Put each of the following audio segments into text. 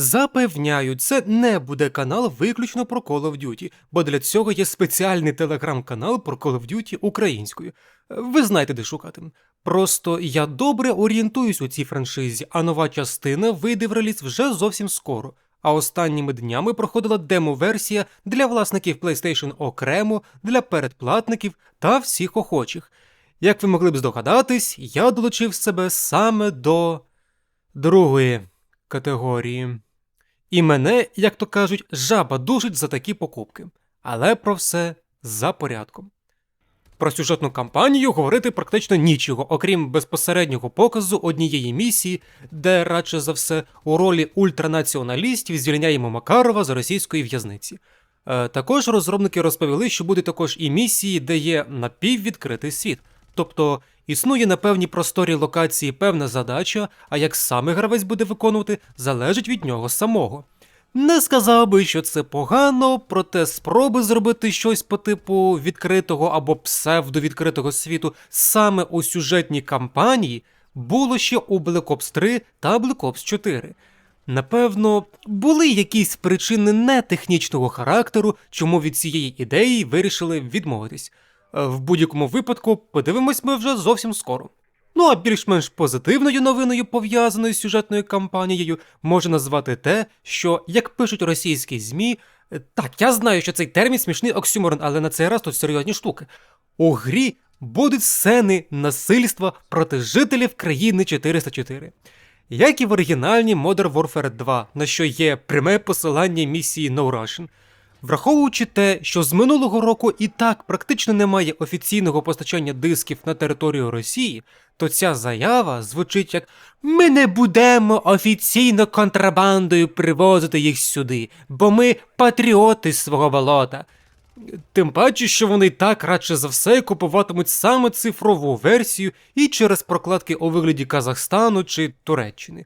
Запевняю, це не буде канал виключно про Call of Duty, бо для цього є спеціальний телеграм-канал про Call of Duty українською. Ви знаєте, де шукати. Просто я добре орієнтуюсь у цій франшизі, а нова частина вийде в реліз вже зовсім скоро. А останніми днями проходила демо-версія для власників PlayStation окремо, для передплатників та всіх охочих. Як ви могли б здогадатись, я долучив себе саме до другої категорії. І мене, як то кажуть, жаба душить за такі покупки. Але про все за порядком. Про сюжетну кампанію говорити практично нічого, окрім безпосереднього показу однієї місії, де радше за все у ролі ультранаціоналістів звільняємо Макарова з російської в'язниці. Е, також розробники розповіли, що будуть також і місії, де є напіввідкритий світ. Тобто існує на певній просторі локації певна задача, а як саме гравець буде виконувати, залежить від нього самого. Не сказав би, що це погано, проте спроби зробити щось по типу відкритого або псевдовідкритого світу саме у сюжетній кампанії було ще у Black Ops 3 та Black Ops 4. Напевно, були якісь причини не технічного характеру, чому від цієї ідеї вирішили відмовитись. Е, В будь-якому випадку подивимось ми вже зовсім скоро. Ну а більш-менш позитивною новиною, пов'язаною з сюжетною кампанією, можна назвати те, що, як пишуть російські ЗМІ, е, так, я знаю, що цей термін смішний оксюморон, але на цей раз тут серйозні штуки. У грі будуть сцени насильства проти жителів країни 404. Як і в оригінальній Modern Warfare 2, на що є пряме посилання місії No Russian. Враховуючи те, що з минулого року і так практично немає офіційного постачання дисків на територію Росії, то ця заява звучить як ми не будемо офіційно контрабандою привозити їх сюди, бо ми патріоти свого болота. Тим паче, що вони так радше за все купуватимуть саме цифрову версію і через прокладки у вигляді Казахстану чи Туреччини.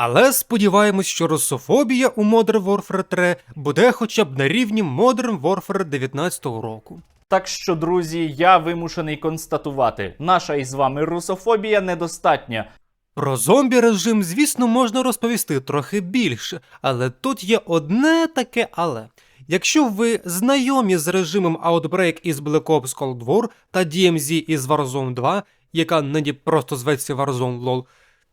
Але сподіваємось, що русофобія у Modern Warfare 3 буде хоча б на рівні Modern Warfare 19 року. Так що, друзі, я вимушений констатувати, наша із вами русофобія недостатня. Про зомбі режим, звісно, можна розповісти трохи більше, але тут є одне таке але. Якщо ви знайомі з режимом Outbreak із Black Ops Cold War та DMZ із Warzone 2, яка нині просто зветься Warzone LOL,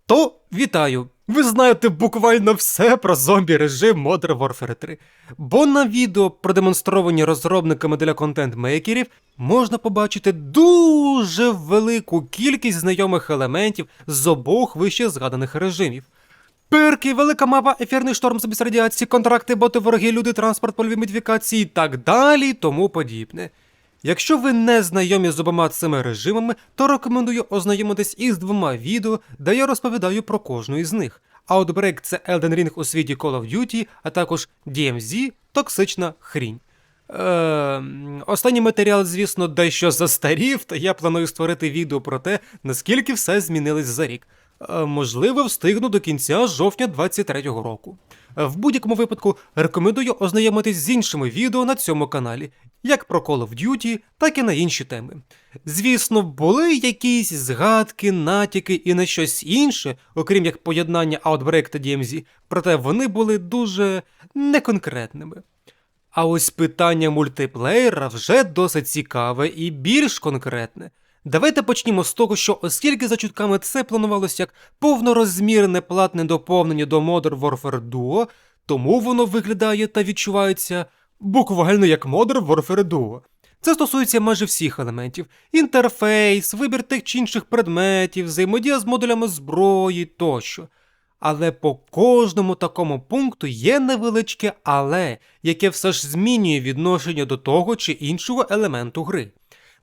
то вітаю! Ви знаєте буквально все про зомбі режим Modern Warfare 3. Бо на відео, продемонстровані розробниками для контент-мейкерів, можна побачити дуже велику кількість знайомих елементів з обох вище згаданих режимів. Перки, велика мапа, ефірний шторм з радіації, контракти, боти, вороги, люди, транспорт, польові модифікації і так далі, тому подібне. Якщо ви не знайомі з обома цими режимами, то рекомендую ознайомитись із двома відео, де я розповідаю про кожну із них. Outbreak – це Elden Ring у світі Call of Duty, а також DMZ – токсична хрінь. Е, останній матеріал, звісно, дещо застарів, та я планую створити відео про те, наскільки все змінилось за рік. Е, можливо, встигну до кінця жовтня 23-го року. В будь-якому випадку рекомендую ознайомитись з іншими відео на цьому каналі, як про Call of Duty, так і на інші теми. Звісно, були якісь згадки, натяки і на щось інше, окрім як поєднання Outbreak та DMZ, проте вони були дуже неконкретними. А ось питання мультиплеєра вже досить цікаве і більш конкретне. Давайте почнімо з того, що оскільки за чутками це планувалося як повнорозмірне платне доповнення до Modern Warfare Duo, тому воно виглядає та відчувається буквально як Modern Warfare Duo. Це стосується майже всіх елементів: інтерфейс, вибір тих чи інших предметів, взаємодія з модулями зброї тощо. Але по кожному такому пункту є невеличке але, яке все ж змінює відношення до того чи іншого елементу гри.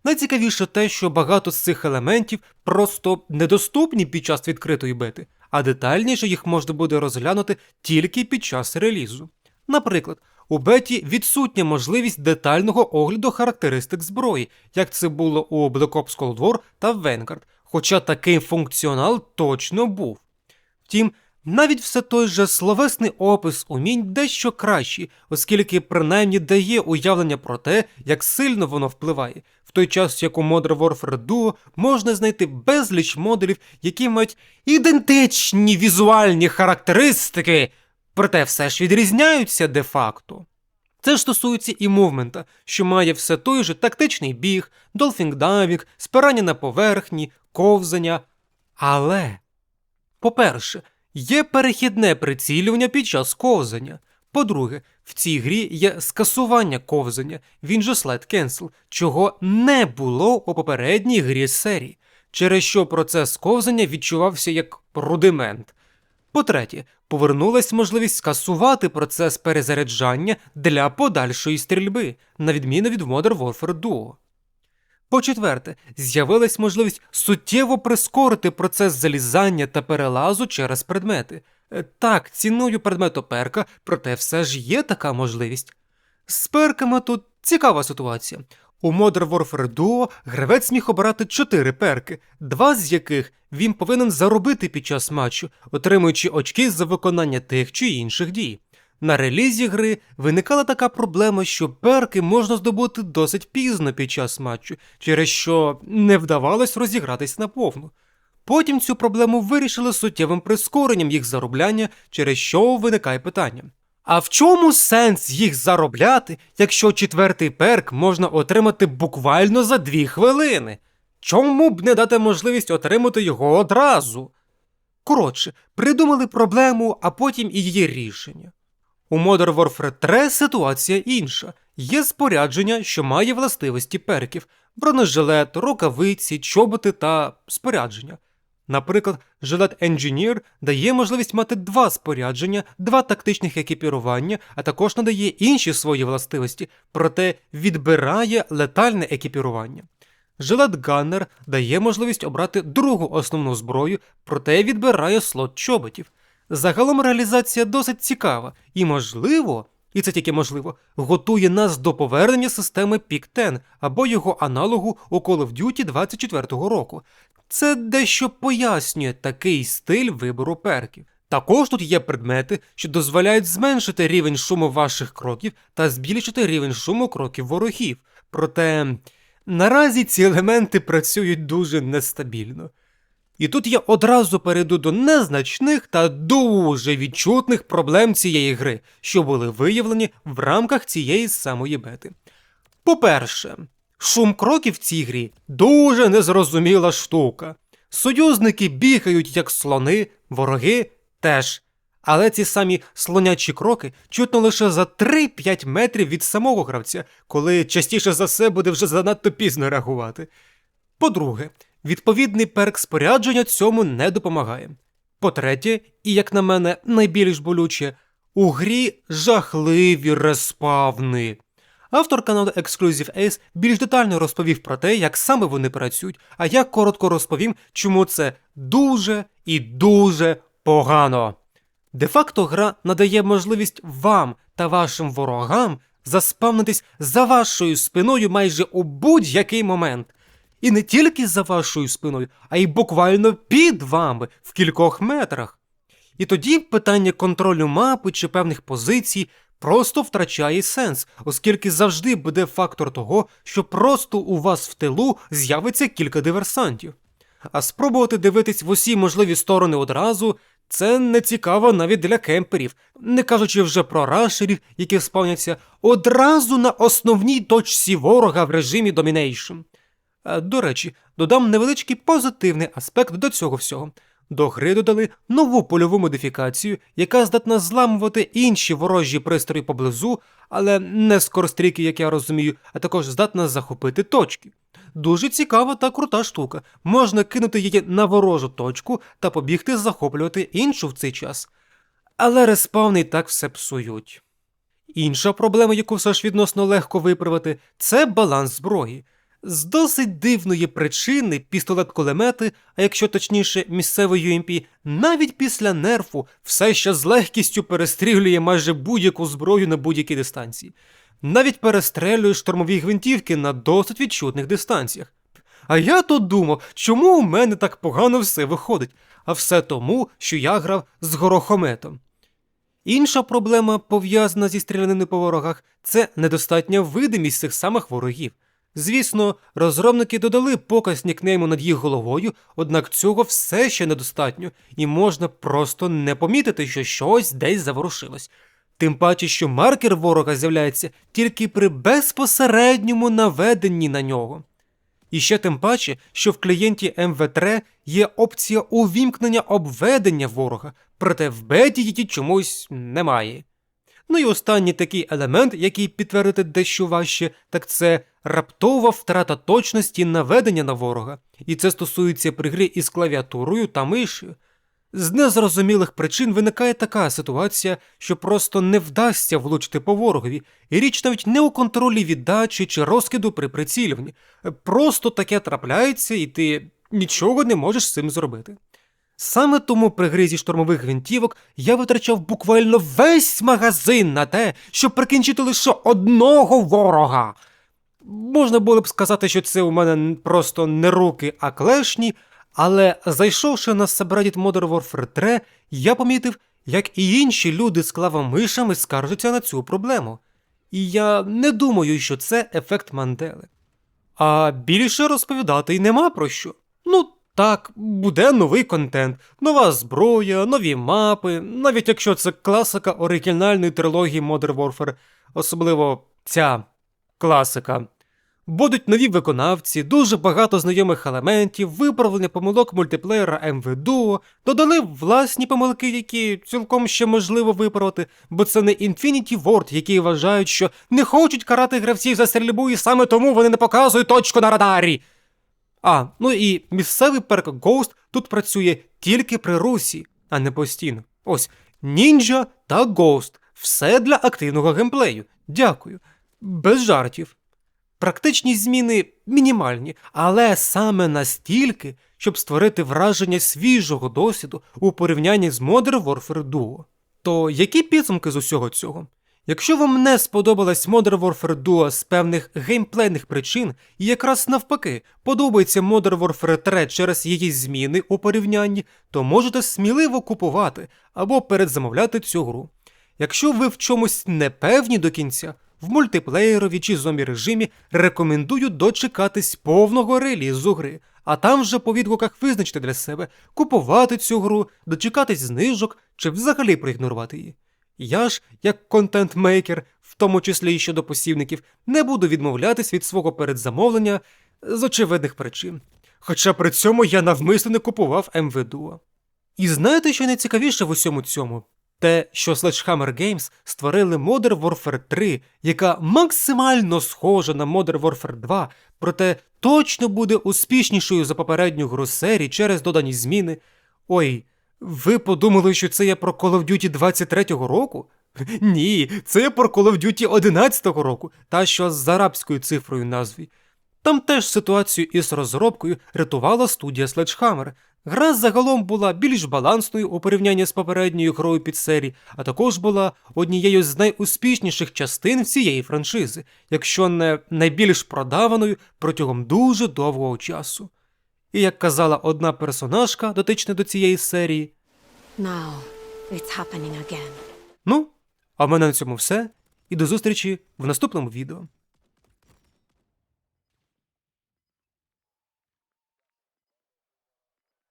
Найцікавіше те, що багато з цих елементів просто недоступні під час відкритої бети, а детальніше їх можна буде розглянути тільки під час релізу. Наприклад, у беті відсутня можливість детального огляду характеристик зброї, як це було у Black Ops Cold War та Vanguard, хоча такий функціонал точно був. Втім, навіть все той же словесний опис умінь дещо кращий, оскільки принаймні дає уявлення про те, як сильно воно впливає, в той час як у Modern Warfare Duo можна знайти безліч модулів, які мають ідентичні візуальні характеристики, проте все ж відрізняються де-факто. Це ж стосується і мувмента, що має все той же тактичний біг, долфінгдайвінг, спирання на поверхні, ковзання. Але, по-перше, є перехідне прицілювання під час ковзання. По-друге, в цій грі є скасування ковзання, він же слайд cancel, чого не було у попередній грі серії, через що процес ковзання відчувався як рудимент. По-третє, повернулась можливість скасувати процес перезаряджання для подальшої стрільби, на відміну від Modern Warfare Duo. По-четверте, з'явилась можливість суттєво прискорити процес залізання та перелазу через предмети. Е, Так, ціною предмету перка, проте все ж є така можливість. З перками тут цікава ситуація. У Modern Warfare Duo гравець міг обирати 4 перки, два з яких він повинен заробити під час матчу, отримуючи очки за виконання тих чи інших дій. На релізі гри виникала така проблема, що перки можна здобути досить пізно під час матчу, через що не вдавалось розігратись наповну. Потім цю проблему вирішили суттєвим прискоренням їх заробляння, через що виникає питання. А в чому сенс їх заробляти, якщо четвертий перк можна отримати буквально за дві хвилини? Чому б не дати можливість отримати його одразу? Коротше, придумали проблему, а потім і її рішення. У Modern Warfare 3 ситуація інша. Є спорядження, що має властивості перків: бронежилет, рукавиці, чоботи та спорядження. Наприклад, жилет Engineer дає можливість мати два спорядження, два тактичних екіпірування, а також надає інші свої властивості, проте відбирає летальне екіпірування. Жилет Ганнер дає можливість обрати другу основну зброю, проте відбирає слот чоботів. Загалом реалізація досить цікава і, можливо, і це тільки можливо, готує нас до повернення системи Пік-10 або його аналогу у Call of Duty 24-го року. Це дещо пояснює такий стиль вибору перків. Також тут є предмети, що дозволяють зменшити рівень шуму ваших кроків та збільшити рівень шуму кроків ворогів. Проте наразі ці елементи працюють дуже нестабільно. І тут я одразу перейду до незначних та дуже відчутних проблем цієї гри, що були виявлені в рамках цієї самої бети. По-перше, шум кроків в цій грі дуже незрозуміла штука. Союзники бігають як слони, вороги теж. Але ці самі слонячі кроки чутно лише за 3-5 метрів від самого гравця, коли частіше за все буде вже занадто пізно реагувати. По-друге, відповідний перк спорядження цьому не допомагає. По-третє, і як на мене, найбільш болюче, у грі жахливі респавни. Автор каналу Exclusive Ace більш детально розповів про те, як саме вони працюють, а я коротко розповім, чому це дуже і дуже погано. Де-факто гра надає можливість вам та вашим ворогам заспавнитись за вашою спиною майже у будь-який момент. І не тільки за вашою спиною, а й буквально під вами в кількох метрах. І тоді питання контролю мапи чи певних позицій просто втрачає сенс, оскільки завжди буде фактор того, що просто у вас в тилу з'явиться кілька диверсантів. А спробувати дивитись в усі можливі сторони одразу це не цікаво навіть для кемперів, не кажучи вже про рашерів, які спавняться одразу на основній точці ворога в режимі Domination. Е, До речі, додам невеличкий позитивний аспект до цього всього. До гри додали нову польову модифікацію, яка здатна зламувати інші ворожі пристрої поблизу, але не скоростріки, як я розумію, а також здатна захопити точки. Дуже цікава та крута штука. Можна кинути її на ворожу точку та побігти захоплювати іншу в цей час. Але респавни і так все псують. Інша проблема, яку все ж відносно легко виправити, це баланс зброї. З досить дивної причини пістолет-кулемети, а якщо точніше місцевий UMP, навіть після нерфу все ще з легкістю перестрілює майже будь-яку зброю на будь-якій дистанції. Навіть перестрелює штурмові гвинтівки на досить відчутних дистанціях. А я тут думав, чому у мене так погано все виходить, а все тому, що я грав з горохометом. Інша проблема, пов'язана зі стріляниною по ворогах, це недостатня видимість цих самих ворогів. Звісно, розробники додали показ нікнейму над їх головою, однак цього все ще недостатньо, і можна просто не помітити, що щось десь заворушилось. Тим паче, що маркер ворога з'являється тільки при безпосередньому наведенні на нього. І ще тим паче, що в клієнті MV3 є опція увімкнення обведення ворога, проте в беті її чомусь немає. Ну і останній такий елемент, який підтвердити дещо важче, так це раптова втрата точності наведення на ворога, і це стосується при грі із клавіатурою та мишею. З незрозумілих причин виникає така ситуація, що просто не вдасться влучити по ворогові, і річ навіть не у контролі віддачі чи розкиду при прицілюванні. Просто таке трапляється, і ти нічого не можеш з цим зробити. Саме тому при грі зі штурмових гвинтівок я витрачав буквально весь магазин на те, щоб прикінчити лише одного ворога. Можна було б сказати, що це у мене просто не руки, а клешні, але зайшовши на Subreddit Modern Warfare 3, я помітив, як і інші люди з клавомишами скаржаться на цю проблему. І я не думаю, що це ефект Мандели. А більше розповідати й нема про що. Так, буде новий контент, нова зброя, нові мапи, навіть якщо це класика оригінальної трилогії Modern Warfare, особливо ця класика. Будуть нові виконавці, дуже багато знайомих елементів, виправлення помилок мультиплеєра Duo, додали власні помилки, які цілком ще можливо виправити, бо це не Infinity Ward, які вважають, що не хочуть карати гравців за стрільбу, і саме тому вони не показують точку на радарі. А, ну і місцевий перк Ghost тут працює тільки при русі, а не постійно. Ось Ninja та Ghost. Все для активного геймплею. Дякую. Без жартів. Практичні зміни мінімальні, але саме настільки, щоб створити враження свіжого досвіду у порівнянні з Modern Warfare Duo. То які підсумки з усього цього? Якщо вам не сподобалась Modern Warfare Duo з певних геймплейних причин, і якраз навпаки подобається Modern Warfare 3 через її зміни у порівнянні, то можете сміливо купувати або передзамовляти цю гру. Якщо ви в чомусь не певні до кінця, в мультиплеєрові чи зомбі режимі рекомендую дочекатись повного релізу гри, а там вже по відгуках визначити для себе, купувати цю гру, дочекатись знижок чи взагалі проігнорувати її. Я ж, як контент-мейкер, в тому числі і щодо посівників, не буду відмовлятись від свого передзамовлення з очевидних причин. Хоча при цьому я навмисно не купував МВДУ. І знаєте, що найцікавіше в усьому цьому? Те, що Sledgehammer Games створили Modern Warfare 3, яка максимально схожа на Modern Warfare 2, проте точно буде успішнішою за попередню гру серії через додані зміни. Ой, ви подумали, що це я про Call of Duty 23-го року? Ні, це про Call of Duty 11-го року, та що з арабською цифрою назві. Там теж ситуацію із розробкою рятувала студія Sledgehammer. Гра загалом була більш балансною у порівнянні з попередньою грою під серії, а також була однією з найуспішніших частин всієї франшизи, якщо не найбільш продаваною протягом дуже довгого часу. І як казала одна персонажка, дотична до цієї серії, Now it's happening again. ну, а в мене на цьому все, і до зустрічі в наступному відео.